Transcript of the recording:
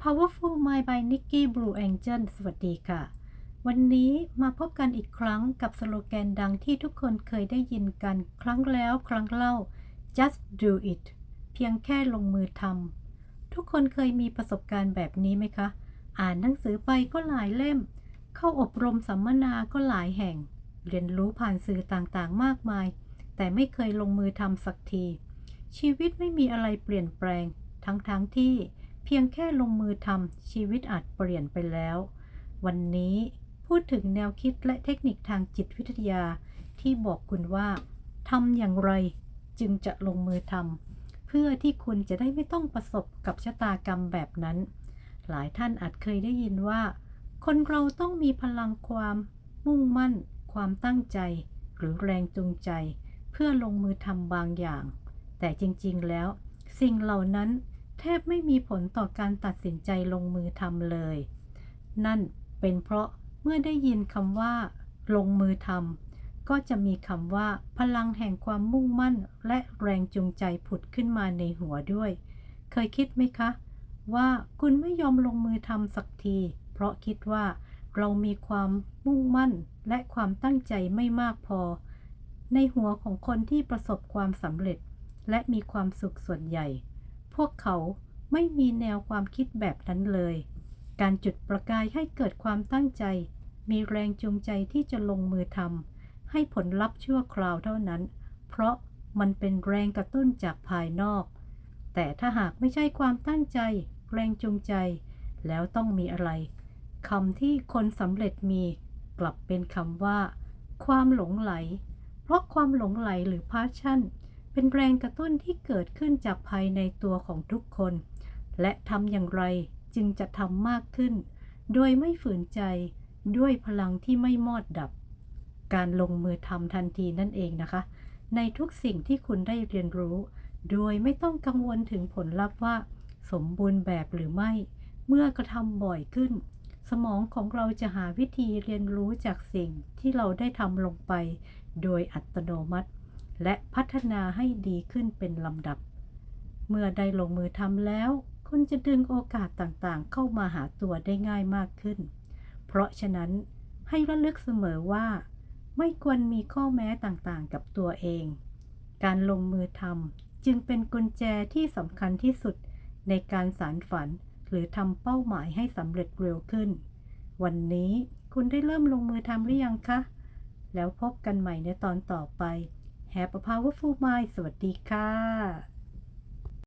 Powerful Mind by Nikki Blue Angel สวัสดีค่ะ วันนี้มาพบกันอีกครั้งกับสโลแกนดังที่ทุกคนเคยได้ยินกันครั้งแล้วครั้งเล่า just do it เพียงแค่ลงมือทำทุกคนเคยมีประสบการณ์แบบนี้ไหมคะ อ่านหนังสือไปก็หลายเล่ม เข้าอบรมสัมมนาก็หลายแห่ง เรียนรู้ผ่านสื่อต่างๆ มากมาย แต่ไม่เคยลงมือทำสักที ชีวิตไม่มีอะไรเปลี่ยนแปลง ทั้งๆทที่ เพียงแค่ลงมือทำชีวิตอาจเปลี่ยนไปแล้ว วันนี้พูดถึงแนวคิดและเทคนิคทางจิตวิทยา ที่บอกคุณว่าทำอย่างไรจึงจะลงมือทำเพื่อที่คุณจะได้ไม่ต้องประสบกับชะตากรรมแบบนั้น หลายท่านอาจเคยได้ยินว่า คนเราต้องมีพลังความ มุ่งมั่น ความตั้งใจ หรือแรงจูงใจ เพื่อลงมือทำบางอย่าง แต่จริงๆแล้ว สิ่งเหล่านั้น แทบไม่มีผลต่อการตัดสินใจลงมือทำเลย นั่นเป็นเพราะเมื่อได้ยินคำว่า ลงมือทำก็จะมีคำว่า พลังแห่งความมุ่งมั่น และแรงจูงใจผุดขึ้นมาในหัวด้วย เคยคิดไหมคะ ว่าคุณไม่ยอมลงมือทำสักที เพราะคิดว่าเรามีความมุ่งมั่นและความตั้งใจไม่มากพอ ในหัวของคนที่ประสบความสำเร็จ และมีความสุขส่วนใหญ่ พวกเขาไม่มีแนวความคิดแบบนั้นเลย การจุดประกายให้เกิดความตั้งใจ มีแรงจูงใจที่จะลงมือทำให้ผลลัพธ์ชั่วคราวเท่านั้น เพราะมันเป็นแรงกระตุ้นจากภายนอก แต่ถ้าหากไม่ใช่ความตั้งใจ แรงจูงใจ แล้วต้องมีอะไรคำที่คนสำเร็จมีกลับเป็นคำว่า ความหลงไหล เพราะความหลงไหลหรือ passion เป็นแรงกระตุ้นที่เกิดขึ้นจากภายในตัวของทุกคน และทำอย่างไรจึงจะทำมากขึ้น โดยไม่ฝืนใจด้วยพลังที่ไม่มอดดับ การลงมือทำทันทีนั่นเองนะคะ ในทุกสิ่งที่คุณได้เรียนรู้ โดยไม่ต้องกังวลถึงผลลัพธ์ว่า สมบูรณ์แบบหรือไม่ เมื่อกระทำบ่อยขึ้น สมองของเราจะหาวิธีเรียนรู้จากสิ่งที่เราได้ทำลงไป โดยอัตโนมัติ และพัฒนาให้ดีขึ้นเป็นลำดับ เมื่อได้ลงมือทำแล้ว คุณจะดึงโอกาสต่างๆ เข้ามาหาตัวได้ง่ายมากขึ้น เพราะฉะนั้นให้ระลึกเสมอว่า ไม่ควรมีข้อแม้ต่างๆ กับตัวเอง การลงมือทำจึงเป็นกุญแจที่สำคัญที่สุดในการสารฝันหรือทำเป้าหมายให้สำเร็จเร็วขึ้น วันนี้คุณได้เริ่มลงมือทำหรือยังคะ แล้วพบกันใหม่ในตอนต่อไป Have a powerful mind สวัสดีค่ะ